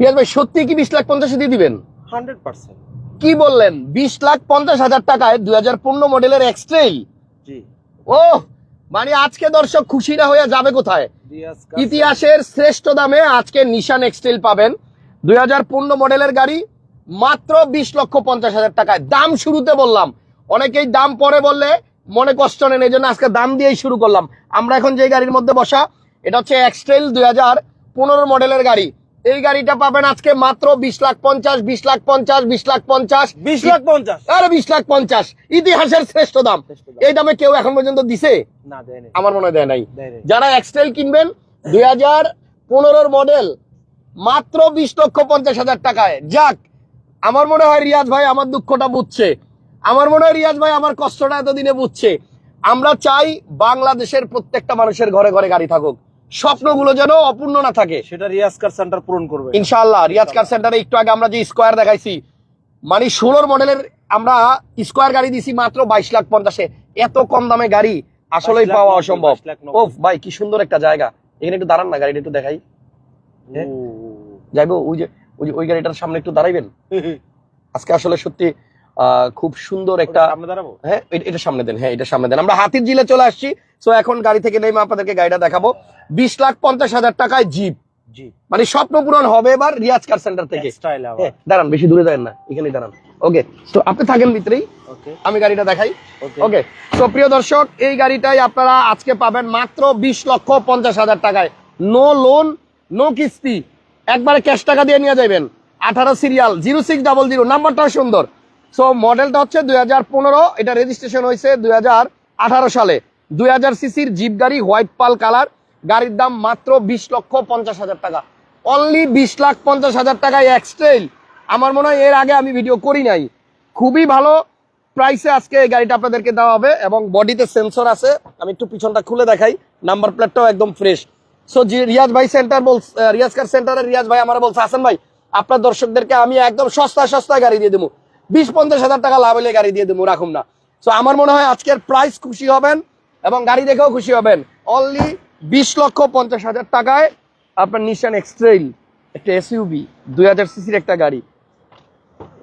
রিয়াজ ভাই সত্যি কি বিশ লাখ পঞ্চাশে দিয়ে দিবেন? Hundred percent. কি বললেন? বিশ লাখ পঞ্চাশ হাজার টাকায় দুই হাজার পনেরো মডেলের এক্সট্রেল ও মানে আজকে দর্শক খুশি না হয়ে যাবে কোথায়? ইতিহাসের শ্রেষ্ঠ দামে আজকে নিশান এক্সটেল পাবেন। দুই হাজার পনেরো মডেলের গাড়ি মাত্র বিশ লক্ষ পঞ্চাশ হাজার টাকায়। দাম শুরুতে বললাম অনেকেই দাম পরে বললে মনে কষ্ট নেন এই জন্য আজকে দাম দিয়েই শুরু করলাম। আমরা এখন যে গাড়ির মধ্যে বসা এটা হচ্ছে এক্সটেল দুই হাজার পনেরো মডেলের গাড়ি। এই গাড়িটা পাবেন আজকে মাত্র বিশ লাখ পঞ্চাশ বিশ লাখ পঞ্চাশ বিশ লাখ পঞ্চাশ। বিশ লাখ পঞ্চাশ। আরে বিশ লাখ পঞ্চাশ। ইতিহাসের শ্রেষ্ঠ দাম। এই দামে কেউ এখন পর্যন্ত দিছে? না আমার মনে দেয় নাই। যারা এক্সটেল কিনবেন দুই হাজার পনেরোর মডেল মাত্র বিশ লক্ষ পঞ্চাশ হাজার টাকায়। যাক আমার মনে হয় রিয়াজ ভাই আমার দুঃখটা বুঝছে। আমার মনে হয় রিয়াজ ভাই আমার কষ্টটা এতদিনে বুঝছে। আমরা চাই বাংলাদেশের প্রত্যেকটা মানুষের ঘরে ঘরে গাড়ি থাকুক। স্বপ্নগুলো যেন অপূর্ণ না থাকে। সেটা রিয়াজ কার সেন্টার পূরণ করবে। ইনশাআল্লাহ রিয়াজ কার সেন্টারে একটু আগে আমরা যে স্কোয়ার দেখাইছি মানে ষোলোর মডেলের আমরা স্কোয়ার গাড়ি দিছি মাত্র বাইশ লাখ পঞ্চাশে। এত কম দামে গাড়ি আসলেই 22 পাওয়া অসম্ভব। 22 ও ভাই কি সুন্দর একটা জায়গা। এখানে একটু দাঁড়ান না গাড়িটা একটু দেখাই। যাইবো ওই যে ওই যে ওই গাড়িটার সামনে একটু দাঁড়াইবেন? আজকে আসলে সত্যি খুব সুন্দর একটা হ্যাঁ এটা সামনে দেন হ্যাঁ এটা সামনে দেন। আমরা হাতির জিলে চলে আসছি। তো এখন গাড়ি থেকে নেমে আপনাদেরকে গাড়িটা দেখাবো। বিশ লাখ পঞ্চাশ হাজার টাকায় জিপ। মানে স্বপ্ন পূরণ হবে এবার রিয়াজ কার সেন্টার থেকে। হ্যাঁ দাঁড়ান বেশি দূরে যাবেন না এখানেই দাঁড়ান। ওকে তো আপনি থাকেন ভিতরেই। আমি গাড়িটা দেখাই। ওকে ওকে তো প্রিয় দর্শক এই গাড়িটাই আপনারা আজকে পাবেন মাত্র বিশ লক্ষ পঞ্চাশ হাজার টাকায়। নো লোন নো কিস্তি। একবারে ক্যাশ টাকা দিয়ে নিয়ে যাবেন আঠারো serial zero six double zero নাম্বারটাও সুন্দর। সো মডেলটা হচ্ছে দুই হাজার পনেরো, এটা রেজিস্ট্রেশন হয়েছে দুই হাজার আঠারো সালে। দুই হাজার সিসির জিপ গাড়ি হোয়াইট পাল কালার গাড়ির দাম মাত্র বিশ লক্ষ পঞ্চাশ হাজার টাকা। অনলি বিশ লাখ পঞ্চাশ হাজার টাকায় এক্সট্রেল আমার মনে হয় এর আগে আমি ভিডিও করি নাই। খুবই ভালো প্রাইসে আজকে এই গাড়িটা আপনাদেরকে দেওয়া হবে এবং বডিতে সেন্সর আছে। আমি একটু পিছনটা খুলে দেখাই। নাম্বার প্লেটটাও একদম ফ্রেশ সো রিয়াজ ভাই সেন্টার বল রিয়াজ কার সেন্টারের রিয়াজ ভাই আমার বলছে, হাসান ভাই, আপনার দর্শকদেরকে আমি একদম সস্তা সস্তায় গাড়ি দিয়ে দেবো। বিশ পঞ্চাশ হাজার টাকা লাভ হলে গাড়ি দিয়ে দেবো রাখুন না। সো আমার মনে হয় আজকের প্রাইস খুশি হবেন এবং গাড়ি দেখেও খুশি হবেন। অনলি বিশ লক্ষ পঞ্চাশ হাজার টাকায় আপনার নিশান এক্সট্রেল একটা এসইউবি দুই হাজার সিসির একটা গাড়ি।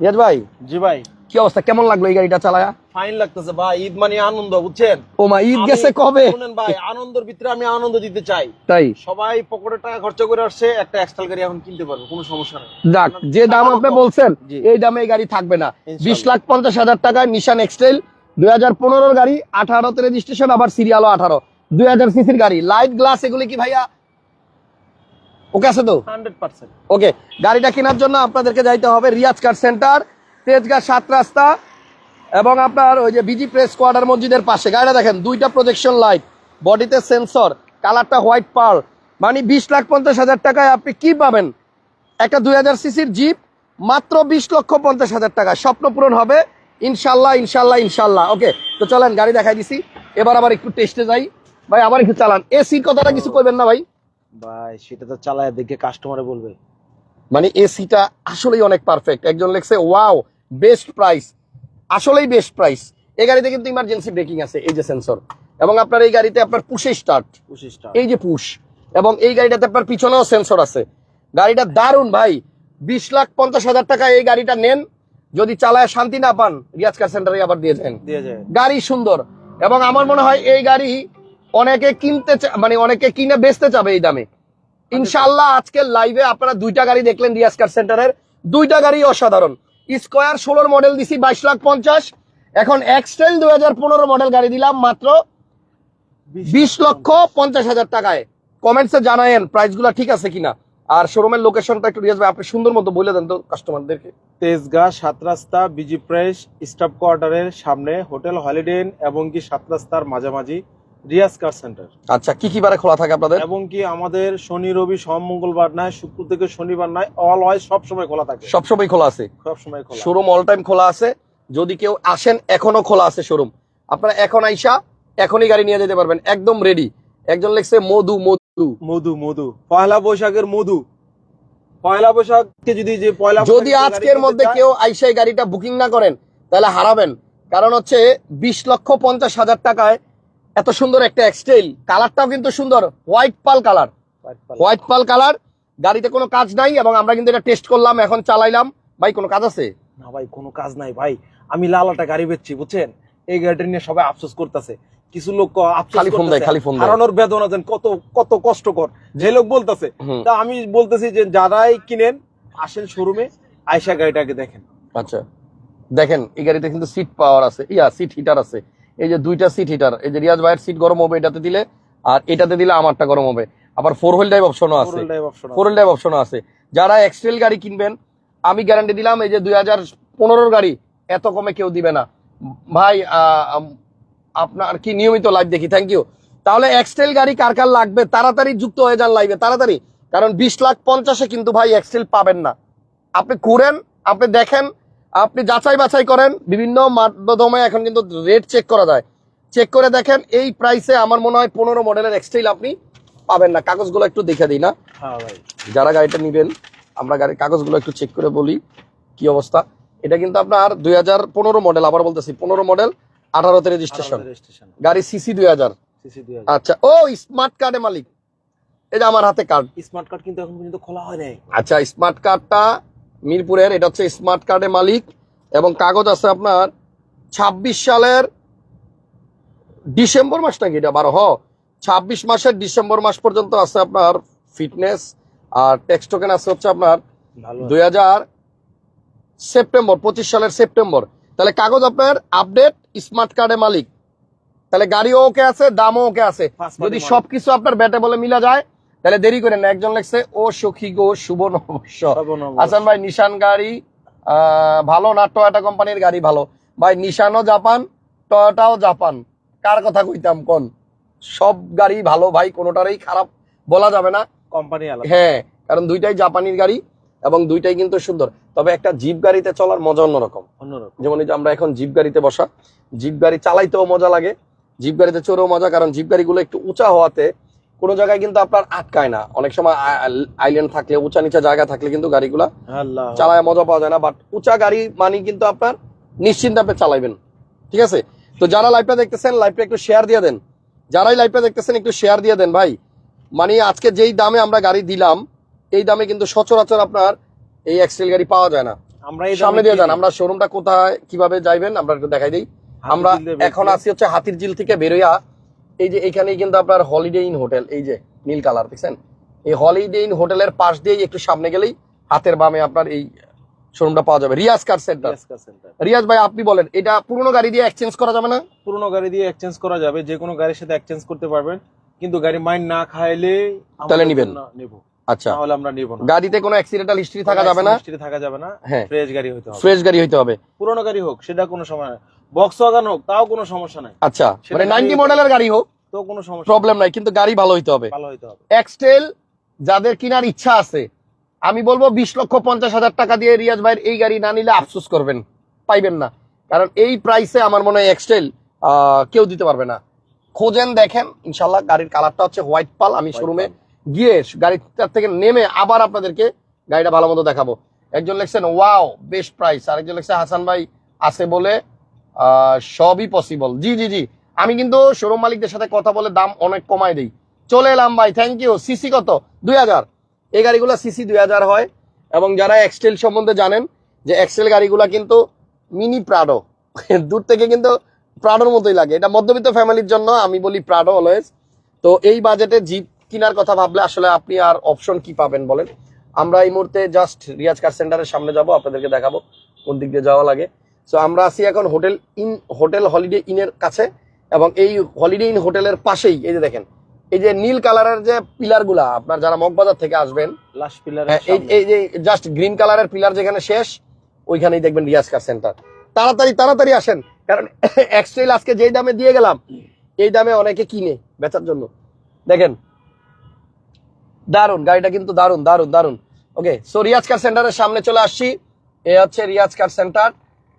রিয়াজ ভাই? জি ভাই। কি অবস্থা? কেমন লাগল এই গাড়িটা চালায়া? ফাইন লাগতেছে ভাই। ঈদ মানে আনন্দ বুঝছেন? ও মা ঈদ গেছে কবে? শুনেন ভাই আনন্দের ভিতরে আমি আনন্দ দিতে চাই। তাই? সবাই পকেটে টাকা খরচ করে আসছে একটা এক্সট্রাল গাড়ি এখন কিনতে পারবে কোনো সমস্যা নেই। যাক যে দাম আপনি বলছেন এই দামে এই গাড়ি থাকবে না। বিশ লাখ পঞ্চাশ হাজার টাকায় নিশান এক্সটেল দুই হাজার পনেরোর গাড়ি আঠারোতে রেজিস্ট্রেশন আবার সিরিয়ালও আঠারো। দুই হাজার সিসির গাড়ি লাইট গ্লাস এগুলি কি ভাইয়া? ওকে আছে তো? Hundred percent. ওকে গাড়িটা কেনার জন্য আপনাদেরকে যাইতে হবে রিয়াজ কার সেন্টার তেজগাঁ সাত রাস্তা এবং আপনার ওই যে বিজি প্রেস কোয়ার্টার মসজিদের পাশে গাড়িটা দেখেন দুইটা প্রজেকশন লাইট বডিতে সেন্সর কালারটা হোয়াইট পার্ল মানে বিশ লাখ পঞ্চাশ হাজার টাকায় আপনি কি পাবেন? একটা দুই হাজার সিসির জিপ মাত্র বিশ লক্ষ পঞ্চাশ হাজার টাকা স্বপ্ন পূরণ হবে ইনশাল্লাহ ইনশাল্লাহ ইনশাল্লাহ। ওকে তো চলেন গাড়ি দেখাই দিছি। এবার আবার একটু টেস্টে যাই। ভাই আবার একটু চালান। এসির কথাটা কিছু করবেন না ভাই? ভাই সেটা তো চালায় দেখে কাস্টমারে বলবে। মানে এসিটা আসলেই অনেক পারফেক্ট একজন লেখছে ওয়াও বেস্ট প্রাইস আসলেই বেস্ট প্রাইস এই গাড়িতে কিন্তু ইমার্জেন্সি ব্রেকিং আছে এই যে সেন্সর এবং আপনার এই গাড়িতে আপনার পুশে স্টার্ট এই যে পুশ এবং এই গাড়িটাতে আপনার পিছনেও সেন্সর আছে। গাড়িটা দারুণ ভাই। বিশ লাখ পঞ্চাশ হাজার টাকা এই গাড়িটা নেন। যদি চালায় শান্তি না পান রিয়াজ কার সেন্টারে আবার দিয়ে দেন। গাড়ি সুন্দর। এবং আমার মনে হয় এই গাড়ি অনেকে কিনতে মানে অনেকে কিনে বেচতে চাবে এই দামে। ইনশাআল্লাহ আজকের লাইভে আপনারা দুইটা গাড়ি দেখলেন রিয়াজ কার সেন্টারের দুইটা গাড়ি অসাধারণ। স্কোয়ার ষোলোর মডেল দিছি বাইশ লাখ পঞ্চাশ। এখন এক্সটেল দুই হাজার পনেরো মডেল গাড়ি দিলাম মাত্র বিশ লক্ষ পঞ্চাশ হাজার টাকায়। কমেন্টসে জানায়েন প্রাইসগুলো ঠিক আছে কিনা। আর শোরুমের লোকেশনটা একটু রিয়াজ ভাই আপনি সুন্দর মতো বলে দেন তো কাস্টমারদেরকে তেজগাঁ সাত রাস্তা বিজি প্রেস স্টাফ কোয়ার্টারের সামনে হোটেল হলিডে ইন এবং কি সাত রাস্তার মাঝামাঝি। Riaz car centre. আচ্ছা কি কি বারে খোলা থাকে আপনাদের? এবং কি আমাদের শনি রবি সোম মঙ্গলবার নয় শুক্র থেকে শনিবার নয় অল হয় সব সময় খোলা থাকে। সবসময় খোলা আছে? সব সময় খোলা। শোরুম অল টাইম খোলা আছে? যদি কেউ আসেন এখনও খোলা আছে শোরুম। আপনারা এখন আইসা এখনই গাড়ি নিয়ে যেতে পারবেন একদম রেডি একজন লিখছে মধু মধু। মধু মধু। পয়লা বৈশাখের মধু। পয়লা বৈশাখকে যদি যে পয়লা যদি আজকের মধ্যে কেউ আইসা এই গাড়িটা বুকিং না করেন তাহলে হারাবেন। কারণ হচ্ছে বিশ লক্ষ পঞ্চাশ হাজার টাকায় এত সুন্দর একটা এক্সটেল কালারটাও কিন্তু সুন্দর। White pearl colour white pearl colour গাড়িতে কোনো কাজ নাই এবং আমরা কিন্তু এটা টেস্ট করলাম এখন চালাইলাম। ভাই কোনো কাজ আছে? না ভাই কোনো কাজ নাই ভাই। আমি লালাটা গাড়ি বেচছি বুঝছেন? এই গাড়িটা নিয়ে সবাই আফসোস করতেছে। কিছু লোক খালি ফোন দেয়, খালি ফোন দেয়। হারানোর বেদনা দেন কত কত কষ্টকর। যে লোক বলতেছে তা আমি বলতেছি যে যারাই কিনেন আসেন শোরুমে আয়সা গাড়িটাকে দেখেন। আচ্ছা। দেখেন এই গাড়িতে কিন্তু সিট পাওয়ার আছে। ইয়া সিট হিটার আছে। এই যে দুইটা সিট হিটার এই যে রিয়াজ ভাইয়ের সিট গরম হবে এটাতে দিলে আর এটাতে দিলে আমারটা গরম হবে। আবার ফোর হুইল ড্রাইভ অপশনও আছে। ফোর হুইল ড্রাইভ অপশনও আছে। যারা এক্সটেল গাড়ি কিনবেন আমি গ্যারান্টি দিলাম এই যে দুই হাজার পনেরোর গাড়ি এত কমে কেউ দিবে না। ভাই আহ, আপনার কি নিয়মিত লাইভ দেখি? থ্যাংক ইউ তাহলে এক্সটেল গাড়ি কার কার লাগবে? তাড়াতাড়ি যুক্ত হয়ে যান লাইভে তাড়াতাড়ি। কারণ বিশ লাখ পঞ্চাশে কিন্তু ভাই এক্সটেল পাবেন না। আপনি ঘুরেন আপনি দেখেন আপনি যাচাই বাছাই করেন বিভিন্ন মাধ্যমে এখন কিন্তু রেট চেক করা যায়। চেক করে দেখেন এই প্রাইসে আমার মনে হয় পনেরো মডেলের এক্সটাইল আপনি পাবেন না। কাগজগুলো একটু দেখে দিই না। হ্যাঁ যারা গাড়িটা নিবেন আমরা গাড়ির কাগজগুলো একটু চেক করে বলি কি অবস্থা। এটা কিন্তু আপনার দুই হাজার পনেরো মডেল আবার বলতেছি পনেরো মডেল আঠারোতে রেজিস্ট্রেশন রেজিস্ট্রেশন গাড়ি সিসি দুই হাজার। আচ্ছা ও স্মার্ট কার্ডে মালিক। এই যে আমার হাতে কার্ড স্মার্ট কার্ড কিন্তু এখন পর্যন্ত খোলা হয় নাই। আচ্ছা স্মার্ট কার্ডটা মিরপুরের এটা হচ্ছে স্মার্ট কার্ডের মালিক। এবং কাগজ আছে আপনার ছাব্বিশ সালের ডিসেম্বর মাস নাকি এটা? বারো হ। ছাব্বিশ মাসের ডিসেম্বর মাস পর্যন্ত আছে আপনার ফিটনেস আর ট্যাক্স টোকেন আছে হচ্ছে আপনার দুই হাজার সেপ্টেম্বর পঁচিশ সালের সেপ্টেম্বর। তাহলে কাগজ আপনার আপডেট স্মার্ট কার্ডের মালিক। তাহলে গাড়িও ওকে আছে দামও ওকে আছে। যদি সবকিছু আপনার ব্যাটে বলে মিলা যায় তাহলে দেরি করেন না একজন লেখছে ও সখী গো শুভ সর্বনববর্ষ। হাসান ভাই নিশান গাড়ি ভালো না টয়োটা কোম্পানির গাড়ি ভালো? ভাই নিশানও জাপান টয়োটাও জাপান। কার কথা কইতাম কোন? সব গাড়ি ভালো ভাই কোনোটারই খারাপ বলা যাবে না। কোম্পানি হ্যাঁ কারণ দুইটাই জাপানির গাড়ি এবং দুইটাই কিন্তু সুন্দর। তবে একটা জিপ গাড়িতে চলার মজা অন্যরকম। অন্যরকম। যেমন এই যে আমরা এখন জিপ গাড়িতে বসা জিপ গাড়ি চালাইতেও মজা লাগে। জিপ গাড়িতে চড়েও মজা কারণ জিপ গাড়িগুলো একটু উঁচা হওয়াতে কোনো জায়গায় কিন্তু আপনার আটকায় না। অনেক সময় আইল্যান্ড থাকলে উঁচা নিচা জায়গা থাকলে কিন্তু গাড়িগুলা চালায় মজা পাওয়া যায় না বাট উঁচা গাড়ি মানে কিন্তু আপনার নিশ্চিন্তে আপনি চালাইবেন। ঠিক আছে? তো যারা লাইভটা দেখতেছেন লাইভটা একটু শেয়ার দিয়ে দেন। যারাই লাইভটা দেখতেছেন একটু শেয়ার দিয়ে দেন ভাই। মানে আজকে যেই দামে আমরা গাড়ি দিলাম এই দামে কিন্তু সচরাচর আপনার এই এক্সেল গাড়ি পাওয়া যায় না। আমরা এই সামনে দিয়ে যান। আমরা শোরুমটা কোথায় কীভাবে যাইবেন আমরা একটু দেখাই দিই। আমরা এখন আছি হচ্ছে হাতির ঝিল থেকে বেরোয়া এই যে এখানেই কিন্তু আপনার হলিডে ইন হোটেল এই যে নীল কালার দেখছেন? এই হলিডে ইন হোটেলের পাশ দিয়েই একটু সামনে গেলেই হাতের বামে আপনার এই শোরুমটা পাওয়া যাবে রিয়াজ কার সেন্টার রিয়াজ ভাই আপনি বলেন এটা পুরনো গাড়ি দিয়ে এক্সচেঞ্জ করা যাবে না? পুরোনো গাড়ি দিয়ে এক্সচেঞ্জ করা যাবে যে কোনো গাড়ির সাথে এক্সচেঞ্জ করতে পারবেন কিন্তু গাড়ি মাইন না খাইলে তাহলে নিবেন। জন্য নেব। আচ্ছা। তাহলে আমরা নিব না। গাড়িতে কোনো অ্যাক্সিডেন্টাল হিস্ট্রি থাকা যাবে না? হিস্ট্রি থাকা যাবে না হ্যাঁ। ফ্রেশ গাড়ি হতে হবে। ফ্রেশ গাড়ি হইতে হবে। পুরোনো গাড়ি হোক সেটা কোনো সমস্যা নাই বক্স ওয়াগন হোক তাও কোনো সমস্যা নাই। আচ্ছা মানে গাড়ি নাইনটি হইতে- মডেলের গাড়ি হোক তো কোনো সমস্যা প্রবলেম নাই কিন্তু গাড়ি ভালো হইতে হবে। ভালো হইতে হবে। এক্সটেল যাদের কেনার ইচ্ছা আছে আমি বলব বিশ লক্ষ পঞ্চাশ হাজার টাকা দিয়ে রিয়াজ ভাইয়ের এই গাড়ি না নিলে আফসোস করবেন পাইবেন না। কারণ এই প্রাইসে আমার মনে হয় এক্সটেল কেউ দিতে পারবে না। খোঁজেন দেখেন ইনশাল্লাহ গাড়ির কালারটা হচ্ছে হোয়াইট পাল। আমি শোরুমে গিয়ে গাড়িটার থেকে নেমে আবার আপনাদেরকে গাড়িটা ভালো মতো দেখাবো। একজন লিখছেন ওয়াও বেস্ট প্রাইস আরেকজন লিখছে হাসান ভাই আছে বলে সবই পসিবল জি জি জি। আমি কিন্তু শোরুম মালিকদের সাথে কথা বলে দাম অনেক কমায় দিই। চলে এলাম ভাই থ্যাংক ইউ সিসি কত? দুই হাজার। এই গাড়িগুলো সিসি দুই হাজার হয়। এবং যারা এক্সটেল সম্বন্ধে জানেন যে এক্সটেল গাড়িগুলো কিন্তু মিনি প্রাডো দূর থেকে কিন্তু প্রাডোর মতোই লাগে। এটা মধ্যবিত্ত ফ্যামিলির জন্য আমি বলি প্রাডো অলওয়েজ তো এই বাজেটে জিপ কেনার কথা ভাবলে আসলে আপনি আর অপশন কি পাবেন বলেন? আমরা এই মুহূর্তে জাস্ট রিয়াজ কার সেন্টারের সামনে যাব, আপনাদেরকে দেখাবো কোন দিক দিয়ে যাওয়া লাগে। সো আমরা আছি এখন হোটেল ইন হোটেল হলিডে ইনের কাছে এবং এই হলিডে ইন হোটেলের পাশেই এই যে দেখেন এই যে নীল কালারের যে পিলারগুলা আপনার যারা মগবাজার থেকে আসবেন হ্যাঁ, এই এই যে জাস্ট গ্রিন কালারের পিলার যেখানে শেষ ওইখানেই দেখবেন রিয়াজ কার সেন্টার তাড়াতাড়ি তাড়াতাড়ি আসেন কারণ এক্সট্রেল আজকে যেই দামে দিয়ে গেলাম এই দামে অনেকে কিনে বেচার জন্য। দেখেন দারুণ গাড়িটা কিন্তু দারুণ দারুণ দারুণ ওকে সো রিয়াজ কার সেন্টারের সামনে চলে আসছি। এ হচ্ছে রিয়াজ কার সেন্টার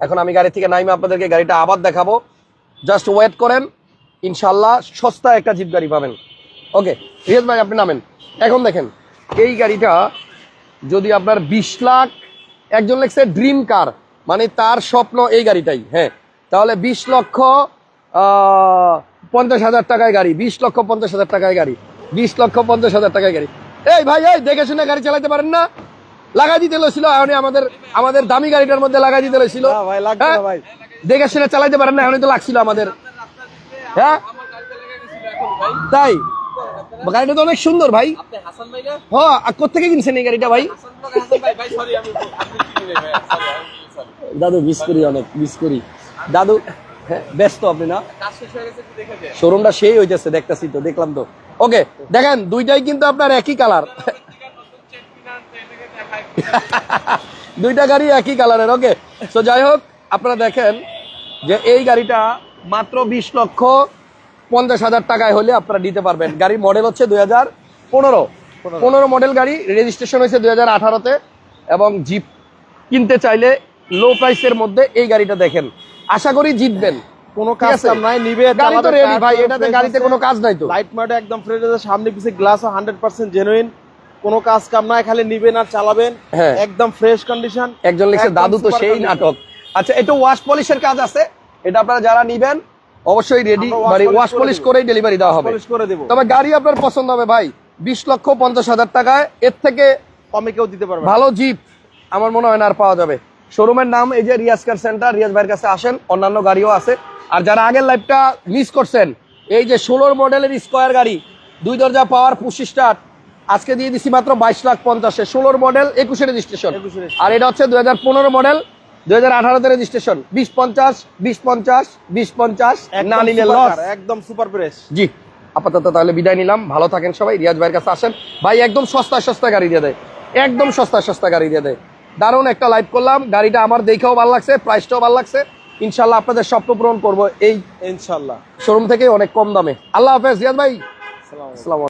এখন আমি গাড়ি থেকে নাইমে আপনাদেরকে গাড়িটা আবার দেখাবো। জাস্ট ওয়েট করেন ইনশাল্লাহ সস্তা একটা জিপ গাড়ি পাবেন। ওকে রিয়াজ ভাই, আপনি নামেন। এখন দেখেন, এই গাড়িটা যদি আপনার বিশ লাখ, একজন লেখছে ড্রিম কার মানে তার স্বপ্ন এই গাড়িটাই হ্যাঁ। তাহলে বিশ লক্ষ পঞ্চাশ হাজার টাকায় গাড়ি, বিশ লক্ষ পঞ্চাশ হাজার টাকায় গাড়ি, বিশ লক্ষ পঞ্চাশ হাজার টাকায় গাড়ি। এই ভাই, এই দেখে শুনে গাড়ি চালাতে পারেন না? লাগাই দিতে এখন আমাদের আমাদের দামি গাড়িটার মধ্যে লাগাই দিতে না হ্যাঁ? ভাই। দেখে শুনে চালাইতে পারেন না এখন তো লাগছিল আমাদের। হ্যাঁ? তাই? গাড়িটা তো অনেক সুন্দর ভাই। হ্যাঁ কোথেকে কিনছেন এই গাড়িটা ভাই? দাদু মিস করি অনেক মিস করি। দাদু হ্যাঁ ব্যস্ত আপনি না? শোরুমটা সেই হইতেছে দেখতেছি তো দেখলাম তো। ওকে দেখেন দুইটাই কিন্তু আপনার একই কালার দুইটা গাড়ি একই কালারের ওকে তো যাই হোক আপনারা দেখেন যে এই গাড়িটা মাত্র বিশ লক্ষ পঞ্চাশ হাজার টাকায় হলে আপনারা নিতে পারবেন। গাড়ির মডেল হচ্ছে দুই হাজার পনেরো। পনেরো। মডেল গাড়ি রেজিস্ট্রেশন হয়েছে দুই হাজার আঠারোতে এবং জিপ কিনতে চাইলে লো প্রাইসের মধ্যে এই গাড়িটা দেখেন। আশা করি জিতবেন। কোনো কাজ নাই নিবে গাড়ি তো রেডি ভাই এটাতে গাড়িতে কোনো কাজ নাই তো। লাইট মার্টে একদম ফ্রেশ আছে সামনে পিছে গ্লাস হান্ড্রেড পার্সেন্ট জেনুইন কোনো কাজ কাম নাই খালি নিবেন আর চালাবেন। হ্যাঁ। একদম ফ্রেশ কন্ডিশন একজন লিখছে দাদু তো সেই নাটক। আচ্ছা এটা ওয়াশ পলিশের কাজ আছে। এটা আপনারা যারা নিবেন অবশ্যই রেডি মানে ওয়াশ পলিশ। করেই ডেলিভারি দেওয়া হবে। করে দেবো। তবে গাড়ি আপনার পছন্দ হবে ভাই। বিশ লক্ষ পঞ্চাশ হাজার টাকায় এর থেকে কমে কেউ দিতে পারবে ভালো জিপ আমার মনে হয় না আর পাওয়া যাবে। শোরুমের নাম এই যে রিয়াজ কার সেন্টার রিয়াজ ভাইয়ের কাছে আসেন অন্যান্য গাড়িও আছে। আর যারা আগের লাইফটা মিস করছেন এই যে ষোলোর মডেলের স্কোয়ার গাড়ি দুই দরজা পাওয়ার পুশি স্টার্ট আজকে দিয়ে দিছি মাত্র বাইশ লাখ পঞ্চাশে। ষোলোর মডেল একুশে রেজিস্ট্রেশন 21 আর এটা হচ্ছে দুই হাজার পনেরো মডেল দুই হাজার আঠারোতে রেজিস্ট্রেশন বিশ পঞ্চাশ বিশ পঞ্চাশ বিশ পঞ্চাশ না নিলে লস একদম সুপার ফ্রেশ জি। আপাতত তাহলে বিদায় নিলাম। ভালো থাকেন সবাই। রিয়াজ ভাইয়ের কাছে আসেন। ভাই একদম সস্তা সস্তা গাড়ি দিয়ে দেয়। একদম সস্তা সস্তা গাড়ি দিয়ে দেয়। দারুণ একটা লাইভ করলাম। গাড়িটা আমার দেখেও ভালো লাগছে প্রাইসটাও ভালো লাগছে। ইনশাল্লাহ আপনাদের স্বপ্ন পূরণ করব এই ইনশাল্লাহ। শোরুম থেকে অনেক কম দামে। আল্লাহ হাফেজ রিয়াজ ভাই। আসসালাম